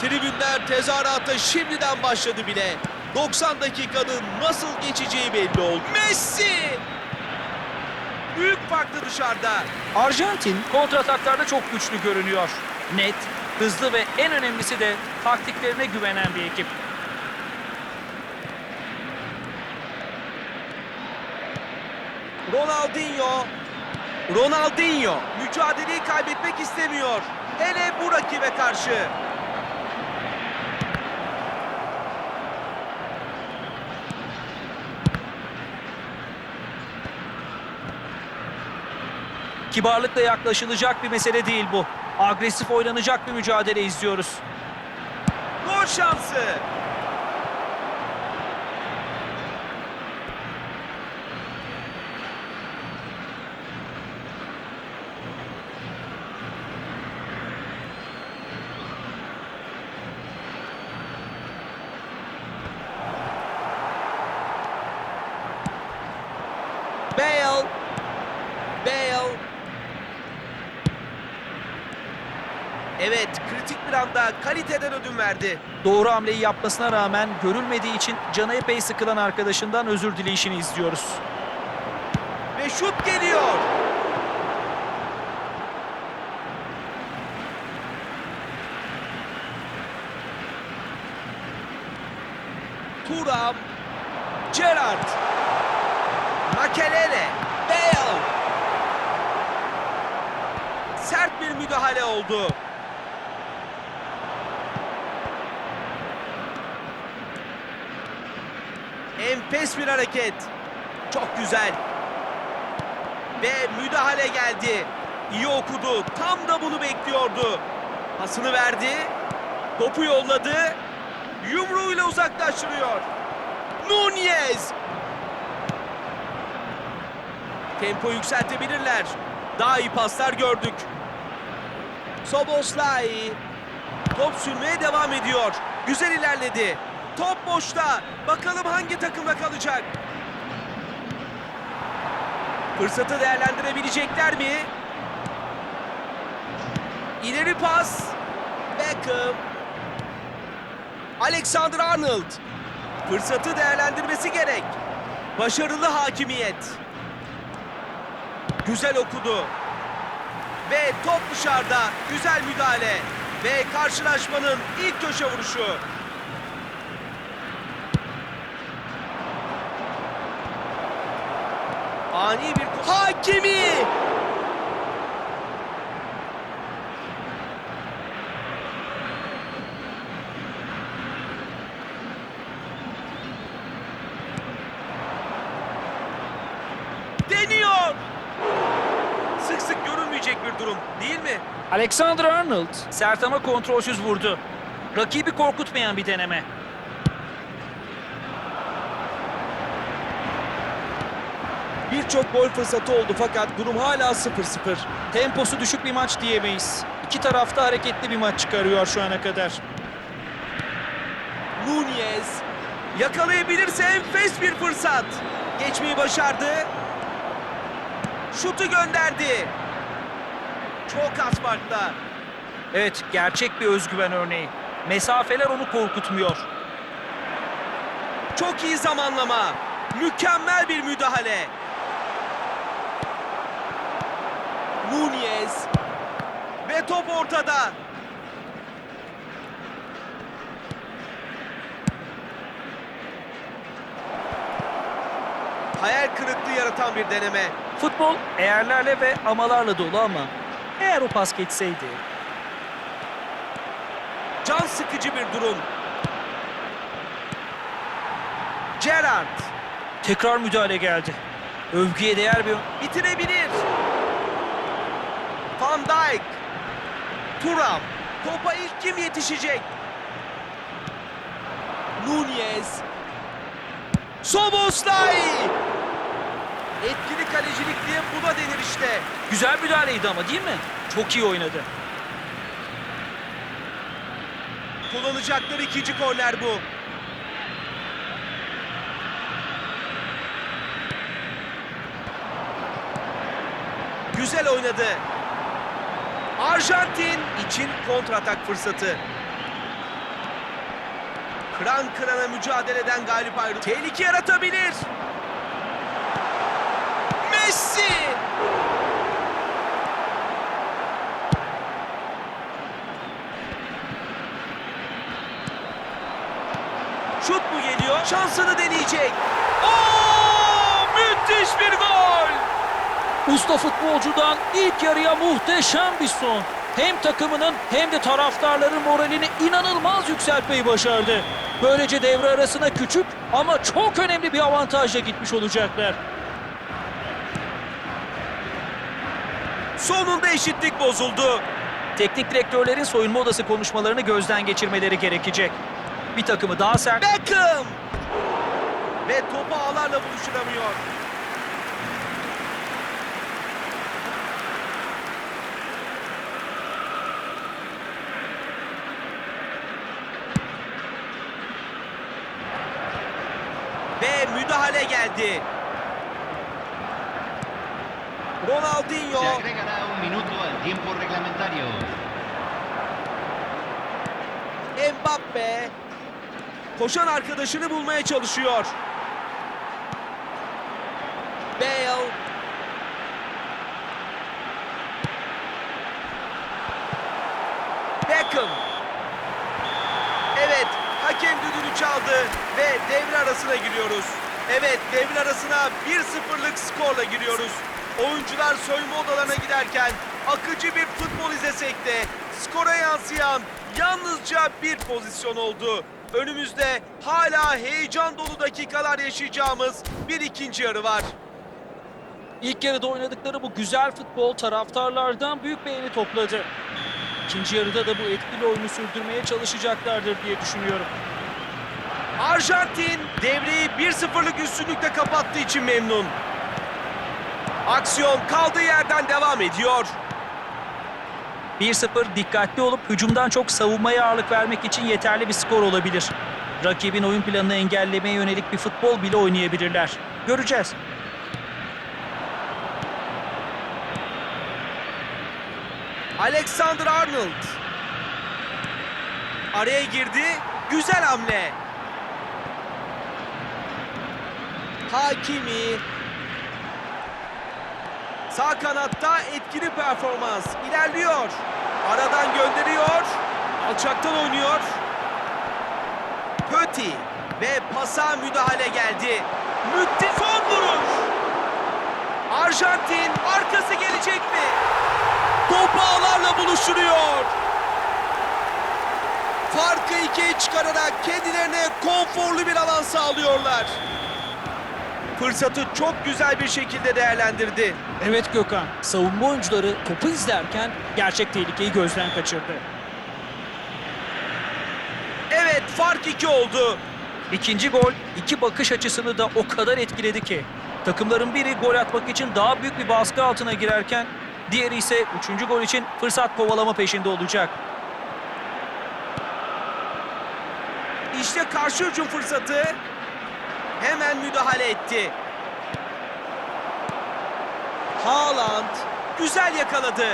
Tribünler tezahürata şimdiden başladı bile. 90 dakikanın nasıl geçeceği belli oldu. Messi! Büyük farklı dışarıda. Arjantin kontrataklarda çok güçlü görünüyor. Net, hızlı ve en önemlisi de taktiklerine güvenen bir ekip. Ronaldinho. Ronaldinho mücadeleyi kaybetmek istemiyor. Hele bu rakibe karşı. Kibarlıkla yaklaşılacak bir mesele değil bu. Agresif oynanacak bir mücadele izliyoruz. Gol şansı. Bale. Bale. Evet, kritik bir anda kaliteden ödün verdi. Doğru hamleyi yapmasına rağmen görülmediği için canı epey sıkılan arkadaşından özür dileyişini izliyoruz. Ve şut geliyor. Turam. Gerrard. Makelele. Bale. Sert bir müdahale oldu. Enfes bir hareket. Çok güzel. Ve müdahale geldi. İyi okudu. Tam da bunu bekliyordu. Pasını verdi. Topu yolladı. Yumruğuyla uzaklaştırıyor. Nunez. Tempo yükseltebilirler. Daha iyi paslar gördük. Soboslay. Top sürmeye devam ediyor. Güzel ilerledi. Top boşta. Bakalım hangi takımda kalacak? Fırsatı değerlendirebilecekler mi? İleri pas. Beckham. Alexander Arnold. Fırsatı değerlendirmesi gerek. Başarılı hakimiyet. Güzel okudu. Ve top dışarıda. Güzel müdahale. Ve karşılaşmanın ilk köşe vuruşu. Ani bir... Hakimi! Deniyor! Sık sık görülmeyecek bir durum değil mi? Alexander Arnold sert ama kontrolsüz vurdu. Rakibi korkutmayan bir deneme. Birçok gol fırsatı oldu fakat durum hala 0-0. Temposu düşük bir maç diyemeyiz. İki tarafta hareketli bir maç çıkarıyor şu ana kadar. Nunez yakalayabilirse enfes bir fırsat. Geçmeyi başardı. Şutu gönderdi. Çok az farkla. Evet, gerçek bir özgüven örneği. Mesafeler onu korkutmuyor. Çok iyi zamanlama. Mükemmel bir müdahale. Nunez. Ve top ortada. Hayal kırıklığı yaratan bir deneme. Futbol eğerlerle ve amalarla dolu ama eğer o pas geçseydi Can sıkıcı bir durum. Gerrard tekrar müdahale geldi. Övgüye değer bir bitirebilir. Turam. Topa ilk kim yetişecek? Nunez. Soboslay. Etkili kalecilik diye buna denir işte. Güzel müdahaleydi ama değil mi? Çok iyi oynadı. Kullanacakları ikinci korner bu. Güzel oynadı. Arjantin için kontratak fırsatı. Kıran kırana mücadeleden galip ayrı. Tehlike yaratabilir. Messi! Şut mu geliyor? Şansını deneyecek. Oo, müthiş bir gol! Usta futbolcudan ilk yarıya muhteşem bir son. Hem takımının hem de taraftarların moralini inanılmaz yükseltmeyi başardı. Böylece devre arasına küçük ama çok önemli bir avantajla gitmiş olacaklar. Sonunda eşitlik bozuldu. Teknik direktörlerin soyunma odası konuşmalarını gözden geçirmeleri gerekecek. Bir takımı daha sert, Beckham! Ve topu ağlarla buluşturamıyor. Ve geldi. Se Ronaldinho agregará un minuto al tiempo reglamentario. Mbappe koşan arkadaşını bulmaya çalışıyor. Bale Beckham Evet hakem düdüğünü çaldı ve devre arasına giriyoruz. Evet devre arasına 1-0'lık skorla giriyoruz. Oyuncular soyunma odalarına giderken akıcı bir futbol izlesek de skora yansıyan yalnızca bir pozisyon oldu. Önümüzde hala heyecan dolu dakikalar yaşayacağımız bir ikinci yarı var. İlk yarıda oynadıkları bu güzel futbol taraftarlardan büyük beğeni topladı. İkinci yarıda da bu etkili oyunu sürdürmeye çalışacaklardır diye düşünüyorum. Arjantin devreyi 1-0'lık üstünlükle kapattığı için memnun. Aksiyon kaldığı yerden devam ediyor. 1-0 dikkatli olup hücumdan çok savunmaya ağırlık vermek için yeterli bir skor olabilir. Rakibin oyun planını engellemeye yönelik bir futbol bile oynayabilirler. Göreceğiz. Alexander Arnold. Araya girdi. Güzel hamle. Hakimi. Sağ kanatta etkili performans. İlerliyor. Aradan gönderiyor. Alçaktan oynuyor. Pöti. Ve pasa müdahale geldi. Müthiş son. Arjantin arkası gelecek mi? Top ağlarla buluşturuyor. Farkı ikiye çıkararak kendilerine konforlu bir alan sağlıyorlar. Fırsatı çok güzel bir şekilde değerlendirdi. Evet Gökhan, savunma oyuncuları topu izlerken gerçek tehlikeyi gözden kaçırdı. Evet fark iki oldu. İkinci gol iki bakış açısını da o kadar etkiledi ki. Takımların biri gol atmak için daha büyük bir baskı altına girerken diğeri ise üçüncü gol için fırsat kovalama peşinde olacak. İşte karşı hücum fırsatı. Hemen müdahale etti. Haaland güzel yakaladı.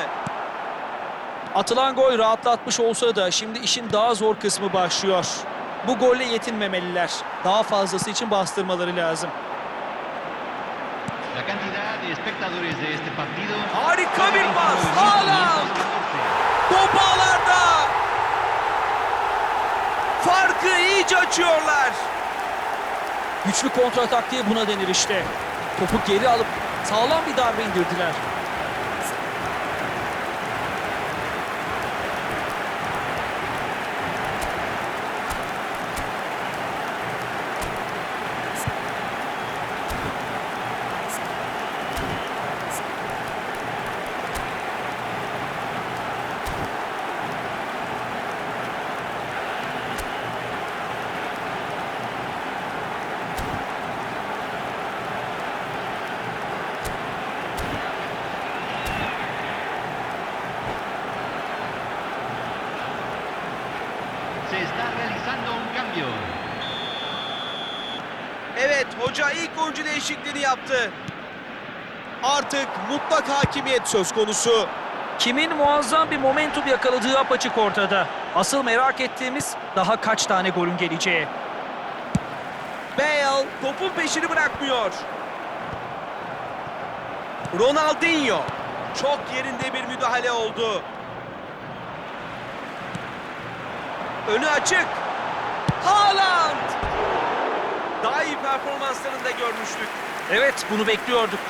Atılan gol rahatlatmış olsa da şimdi işin daha zor kısmı başlıyor. Bu golle yetinmemeliler. Daha fazlası için bastırmaları lazım. La cantidad de espectadores de este partido. Harika bir pas. 29.514. Haaland. Top ağlarda. Farkı iyice açıyorlar. Güçlü kontra taktiği buna denir işte. Topu geri alıp sağlam bir darbe indirdiler. cambio. Evet hoca ilk oyuncu değişikliğini yaptı. Artık mutlak hakimiyet söz konusu. Kimin muazzam bir momentum yakaladığı apaçık ortada. Asıl merak ettiğimiz daha kaç tane golün geleceği. Bale topun peşini bırakmıyor. Ronaldinho. Çok yerinde bir müdahale oldu. Önü açık. Haaland. Daha iyi performanslarında görmüştük. Evet bunu bekliyorduk.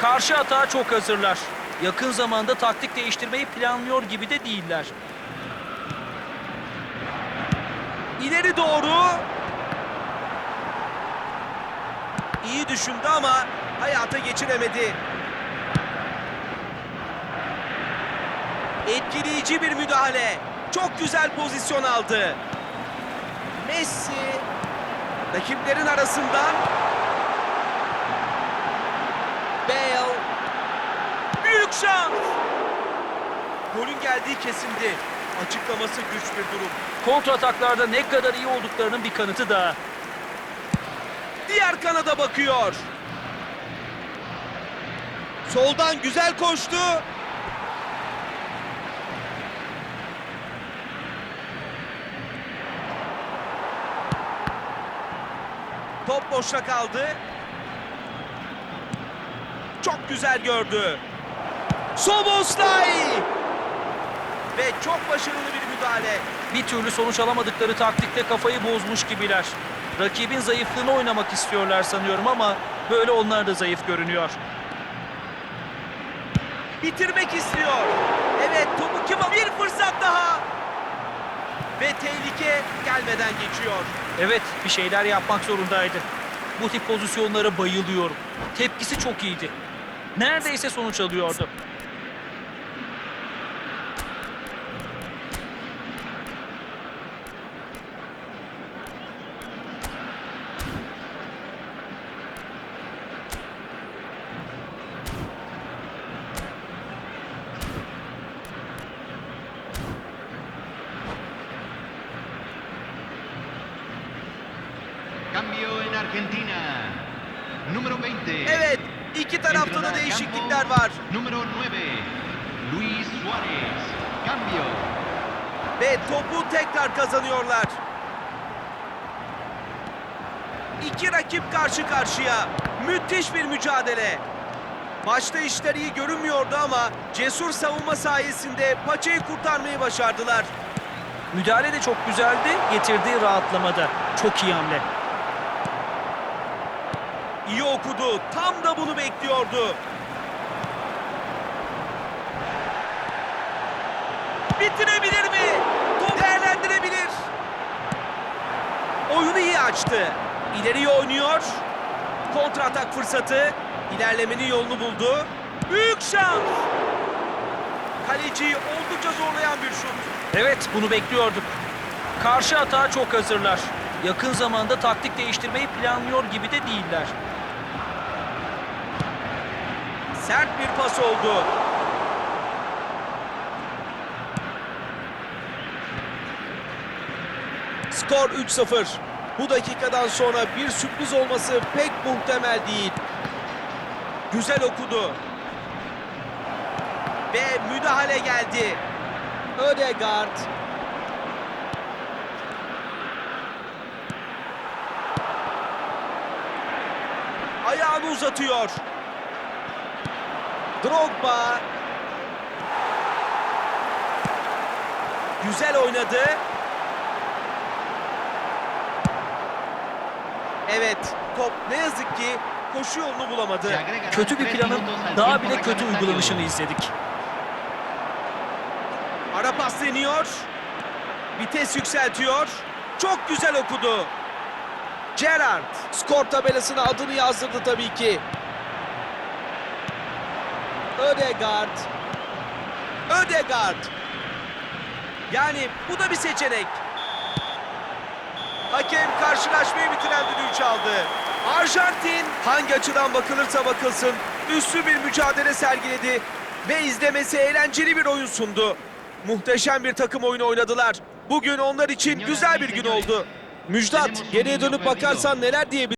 Karşı atağa çok hazırlar. Yakın zamanda taktik değiştirmeyi planlıyor gibi de değiller. İleri doğru. İyi düşündü ama hayata geçiremedi. Etkileyici bir müdahale. Çok güzel pozisyon aldı. Messi rakiplerin arasından Bale büyük şans. Golün geldiği kesildi. Açıklaması güç bir durum. Kontra ataklarda ne kadar iyi olduklarının bir kanıtı daha. Diğer kanada bakıyor. Soldan güzel koştu. Top boşta kaldı. Çok güzel gördü. Soboslay! Ve çok başarılı bir müdahale. Bir türlü sonuç alamadıkları taktikte kafayı bozmuş gibiler. Rakibin zayıflığını oynamak istiyorlar sanıyorum ama böyle onlar da zayıf görünüyor. bitirmek istiyor. Evet topu kim Bir fırsat daha. Ve tehlike gelmeden geçiyor. Evet bir şeyler yapmak zorundaydı. Bu tip pozisyonlara bayılıyorum. Tepkisi çok iyiydi. Neredeyse sonuç alıyordu. Cambio en Argentina. Número 20. Evet iki tarafta da değişiklikler campo, var. Número 9. Luis Suárez. Cambio. Ve topu tekrar kazanıyorlar. İki rakip karşı karşıya. Müthiş bir mücadele. Başta işler iyi görünmüyordu ama cesur savunma sayesinde paçayı kurtarmayı başardılar. Müdahale de çok güzeldi, getirdiği rahatlamada. Çok iyi hamle. İyi okudu. Tam da bunu bekliyordu. Bitirebilir mi? Top değerlendirebilir. Oyunu iyi açtı. İleriye oynuyor. Kontra atak fırsatı. İlerlemenin yolunu buldu. Büyük şans. Kaleciyi oldukça zorlayan bir şut. Evet bunu bekliyorduk. Karşı atağa çok hazırlar. Yakın zamanda taktik değiştirmeyi planlıyor gibi de değiller. Sert bir pas oldu. Skor 3-0. Bu dakikadan sonra bir sürpriz olması pek muhtemel değil. Güzel okudu. Ve müdahale geldi. Ödegaard. Ayağını uzatıyor. Drogba. Güzel oynadı. Evet, top ne yazık ki koşu yolunu bulamadı. Kötü bir planın daha bile kötü uygulanışını izledik. Ara pas deniyor. Vites yükseltiyor. Çok güzel okudu. Gerrard skor tabelasına adını yazdırdı tabii ki. Ödegaard. Ödegaard. Yani bu da bir seçenek. Hakem karşılaşmayı bitiren düdüğü çaldı. Arjantin hangi açıdan bakılırsa bakılsın üstü bir mücadele sergiledi ve izlemesi eğlenceli bir oyun sundu. Muhteşem bir takım oyunu oynadılar. Bugün onlar için güzel bir gün oldu. Müjdat, geriye dönüp bakarsan neler diyebilirsin?